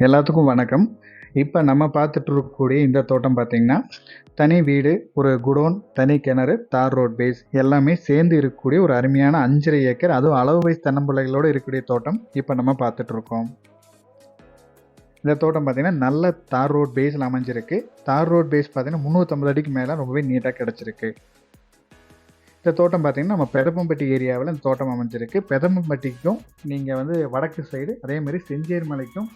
எல்லாத்துக்கும் வணக்கம். இப்போ நம்ம பார்த்துட்டு இருக்கக்கூடிய இந்த தோட்டம் பார்த்தீங்கன்னா தனி வீடு ஒரு குடோன் தனி கிணறு தார் ரோட் பேஸ் எல்லாமே சேர்ந்து இருக்கக்கூடிய ஒரு அருமையான அஞ்சரை ஏக்கர் அதுவும் அளவு வைஸ் தன்னம்பிள்ளைகளோடு இருக்கக்கூடிய தோட்டம் இப்போ நம்ம பார்த்துட்ருக்கோம் இந்த தோட்டம் பார்த்திங்கன்னா நல்ல தார் ரோட் பேஸில் அமைஞ்சிருக்கு. தார் ரோட் பேஸ் பார்த்தீங்கன்னா முந்நூற்றம்பது அடிக்கு மேலே ரொம்பவே நீட்டாக கிடச்சிருக்கு. இந்த தோட்டம் பார்த்திங்கன்னா நம்ம பெதம்பம்பட்டி ஏரியாவில் இந்த தோட்டம் அமைஞ்சிருக்கு. பெதம்பம்பட்டிக்கும் நீங்கள் வந்து வடக்கு சைடு அதேமாதிரி செஞ்சேரி மலைக்கும்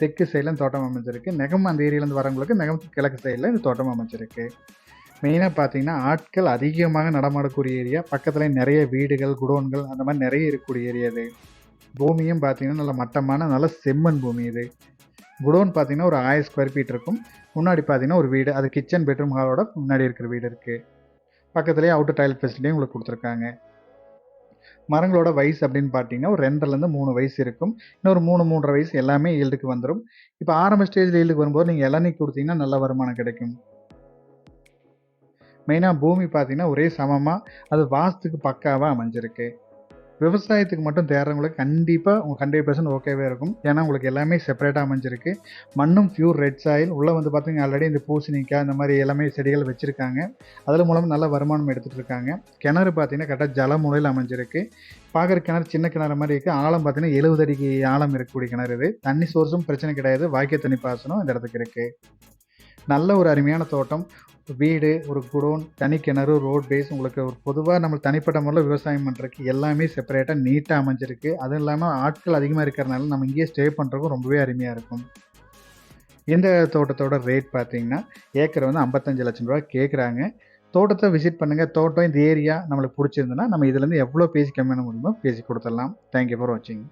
தெற்கு சைடில் இந்த தோட்டம் அமைஞ்சிருக்கு. நெகம் அந்த ஏரியாலேருந்து வரவங்களுக்கு நெகம் கிழக்கு சைடில் இந்த தோட்டம் அமைஞ்சிருக்கு. மெயினாக பார்த்தீங்கன்னா ஆட்கள் அதிகமாக நடமாடக்கூடிய ஏரியா பக்கத்தில் நிறைய வீடுகள் குடோன்கள் அந்த மாதிரி நிறைய இருக்கக்கூடிய ஏரியா இது. பூமியும் பார்த்தீங்கன்னா நல்ல மட்டமான நல்ல செம்மண் பூமி இது. குடோன் பார்த்தீங்கன்னா ஒரு ஆயிரம் ஸ்கொயர் ஃபீட் இருக்கும். முன்னாடி பார்த்தீங்கன்னா ஒரு வீடு. அது கிச்சன் பெட்ரூம் ஹாலோட முன்னாடி இருக்கிற வீடு இருக்குது பக்கத்துலேயே அவுட்டர் டாய்லெட் ஃபெசிலிட்டியும் உங்களுக்கு கொடுத்துருக்காங்க. மரங்களோட வயசு அப்படின்னு பார்த்தீங்கன்னா ஒரு ரெண்டுலேருந்து மூணு வயசு இருக்கும். இன்னொரு மூணு மூன்றரை வயசு எல்லாமே ஈல்டுக்கு வந்துடும் இப்போ ஆரம்ப ஸ்டேஜில் ஈல்டுக்கு வரும்போது நீங்கள் இளநீ கொடுத்தீங்கன்னா நல்ல வருமானம் கிடைக்கும். மெயினாக பூமி பார்த்தீங்கன்னா ஒரே சமமாக அது வாஸ்துக்கு பக்காவாக அமைஞ்சிருக்கு. விவசாயத்துக்கு மட்டும் தேடுறவங்களுக்கு கண்டிப்பாக உங்கள் ஹண்ட்ரட் பர்சன்ட் ஓகேவே இருக்கும். ஏன்னா உங்களுக்கு எல்லாமே செப்பரேட்டாக அமைஞ்சிருக்கு. மண்ணும் பியூர் ரெட் சாயில் உள்ளே வந்து பார்த்தீங்கன்னா ஆல்ரெடி இந்த பூசணிக்காய் இந்த மாதிரி எல்லாமே செடிகள் வச்சுருக்காங்க. அதில் மூலமாக நல்ல வருமானம் எடுத்துகிட்டு இருக்காங்க. கிணறு பார்த்தீங்கன்னா கரெக்டாக ஜலமுறையில் அமைஞ்சிருக்கு. பார்க்குற கிணறு சின்ன கிணறு மாதிரி இருக்குது ஆழம் பார்த்தீங்கன்னா எழுபது அடிக்கு ஆழம் இருக்கக்கூடிய கிணறு இது. தண்ணி சோர்ஸும் பிரச்சனை கிடையாது. வாய்க்கை தண்ணி பாசனம் இந்த இடத்துக்கு இருக்குது நல்ல ஒரு அருமையான தோட்டம். வீடு ஒரு குடோன் தனி கிணறு ரோட் பேஸ் உங்களுக்கு ஒரு பொதுவாக நம்ம தனிப்பட்ட முறையில் விவசாயம் பண்ணுறதுக்கு எல்லாமே செப்பரேட்டாக நீட்டாக அமைஞ்சிருக்கு. அதுவும் இல்லாமல் ஆட்கள் அதிகமாக இருக்கிறனால நம்ம இங்கேயே ஸ்டே பண்ணுறதுக்கும் ரொம்பவே அருமையாக இருக்கும். இந்த தோட்டத்தோட ரேட் பார்த்தீங்கன்னா ஏக்கர் வந்து ஐம்பத்தஞ்சு லட்சம் ரூபா கேட்குறாங்க தோட்டத்தை விசிட் பண்ணுங்கள் தோட்டம் இந்த ஏரியா நம்மளுக்கு பிடிச்சிருந்துன்னா நம்ம இதுலேருந்து எவ்வளோ பேசி கம்மியான முடியுமோ பேசி கொடுத்துடலாம். தேங்க்யூ ஃபார் வாட்சிங்